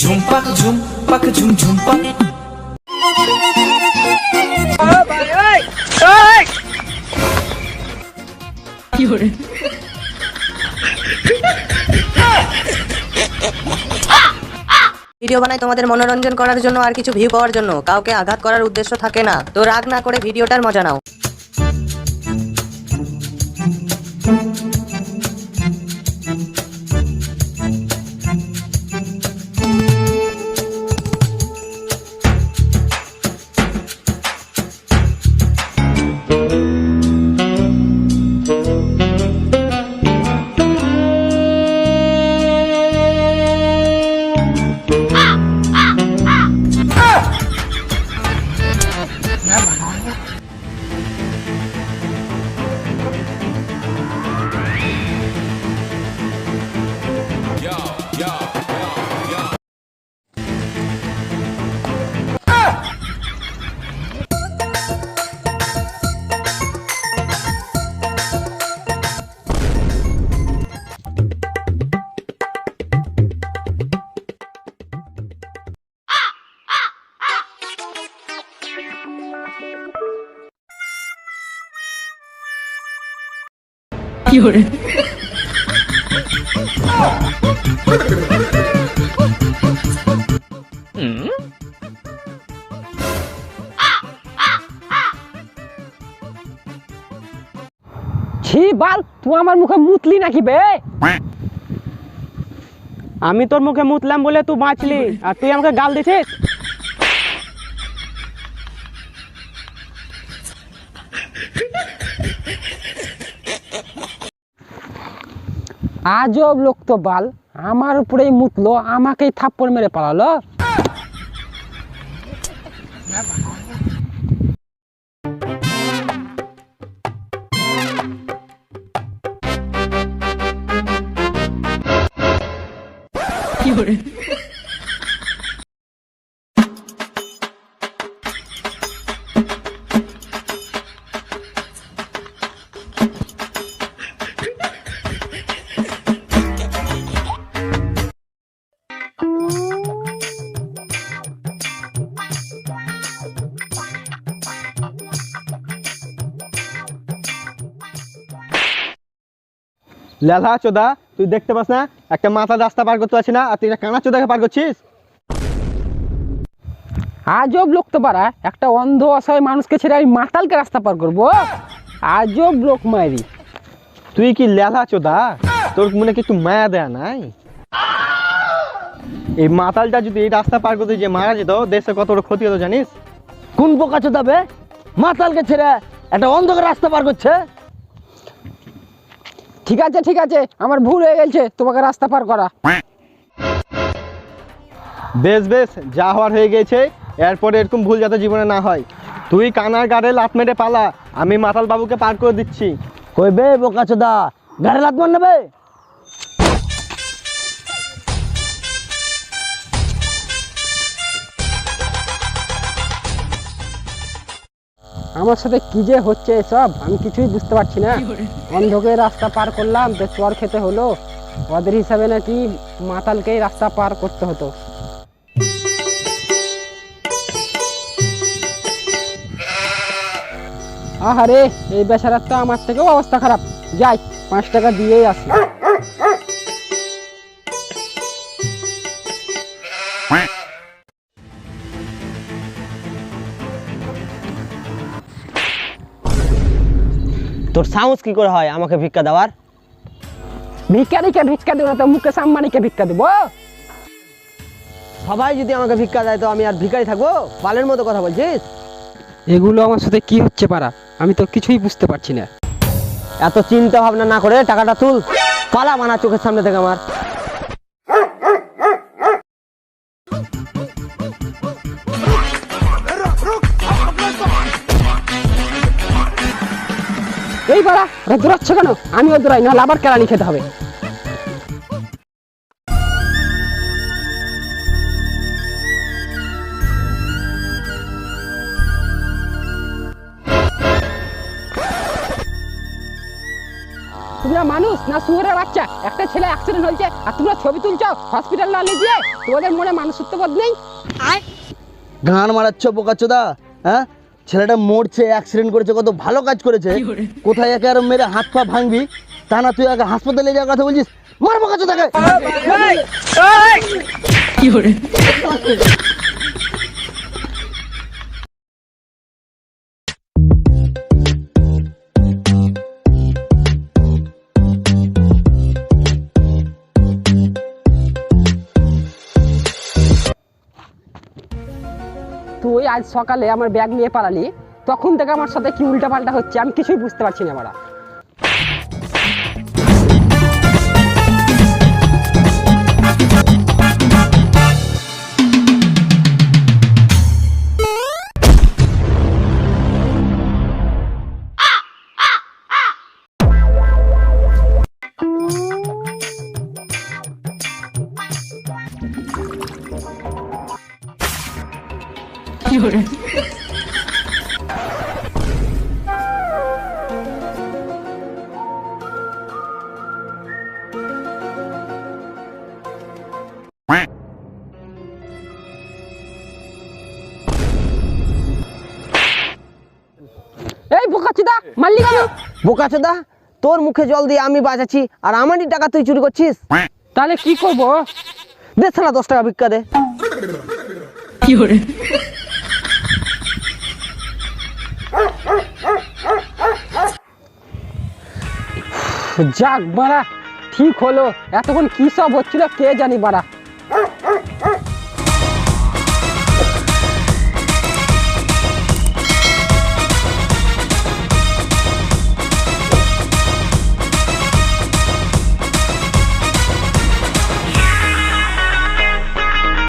ঝুমপাক ঝুমপাক ঝুম ঝুমপাক। Video বানাই তোমাদের মনোরঞ্জন করার জন্য আর কিছু ভিউ পাওয়ার জন্য। কাউকে আঘাত করার উদ্দেশ্য থাকে না। তো রাগ না করে ভিডিওটার মজা নাও। ছি, বাল, তুই আমার মুখে মুতলি নাকি বে? আমি তোর মুখে মুতলাম বলে তুই বাঁচলি। আর তুই আমাকে গাল দিছিস? আজব লোক তো বাল। আমার উপরেই মুতলো আমাকেই থাপ্পড় মেরে পালালো। লেলা চোদা তুই দেখতে পাস না? একটা মাথার রাস্তা পার করতে পারছি না আর তুই একটা কানা চোদাকে পার করছিস? আজব লোক তো পারা একটা অন্ধ অসহায় মানুষকে ছেড়ে আমি মাতালকে রাস্তা পার করব আজব লোক মারি তুই কি লেলা চোদা? তোর মনে কি একটু মায়া দেয়া নাই? এই মাতালটা যদি এই রাস্তা পার করতে যে মারা যেত দেশে কত বড় ক্ষতি হতো জানিস? কোন পোকা চোদাবে মাতালকে ছেড়ে একটা অন্ধকার রাস্তা পার করছে? ঠিক আছে ঠিক আছে আমার ভুল হয়ে গেছে তোমাকে রাস্তা পার করা। বেশ বেশ যা হওয়ার হয়ে গেছে এরপরে এরকম ভুল যাতে জীবনে না হয়। তুই কানার গাড়ে লাত মেরে পালা আমি মাতাল বাবুকে পার করে দিচ্ছি। কইবে বোকাচোদা? গাড়ে গাড়ি লাত মার নেবে আমার সাথে কি যে হচ্ছে এসব আমি কিছুই বুঝতে পারছি না। অন্ধকে রাস্তা পার করলাম তো চর খেতে হলো। ওদের হিসাবে নাকি মাতালকেই রাস্তা পার করতে হতো। আহারে এই বেচারার তো আমার থেকেও অবস্থা খারাপ। যাই পাঁচ টাকা দিয়েই আসি। তোর সাহস কি করে হয় আমাকে ভিক্ষা দেওয়ার? ভিক্ষারিকে ভিক্ষা দেবো না তো মুখে সাম্মানিকে ভিক্ষা দেবো। সবাই যদি আমাকে ভিক্ষা দেয় তো আমি আর ভিক্ষাই থাকব? পালের মতো কথা বলছিস? এগুলো আমার সাথে কি হচ্ছে পারা? আমি তো কিছুই বুঝতে পারছি না। এত চিন্তা ভাবনা না করে টাকাটা তুল। পালা মানা চোখের সামনে থেকে আমার। এই পারা ওরা দৌড়াচ্ছে কেন? আমিও দৌড়াই না আবার কেরানি খেতে হবে। তুমি মানুষ না শুয়ারের বাচ্চা? একটা ছেলে অ্যাক্সিডেন্ট হয়েছে, আর তোমরা ছবি তুলছো হসপিটাল না নিয়ে তোমাদের মনে মানুষত্ববোধ নেই? গান মারাচ্ছ বোকাচ্চোদা হ্যাঁ? ছেলেটা মরছে অ্যাক্সিডেন্ট করেছে কত ভালো কাজ করেছে। কোথায় একে আর মেরে হাত পা ভাঙবি? তা না তুই আগে হাসপাতালে যাওয়ার কথা বলছিস? মারবো কাছে বোকাচ্চোদাকে তুই আজ সকালে আমার ব্যাগ নিয়ে পালালি, তখন থেকে আমার সাথে কি উল্টাপাল্টা হচ্ছে আমি কিছুই বুঝতে পারছি না মারা। এই বোকাচুদা মারলি কেন? বোকাচ্চোদা তোর মুখে জল দিয়ে আমি বাঁচাচ্ছি আর আমারই টাকা তুই চুরি করছিস? তাহলে কি করব? দে শালা দশ টাকা ভিক্ষা দে। যাক বাড়া ঠিক হলো। এতক্ষণ কী সব হচ্ছিল কে জানি বাড়া।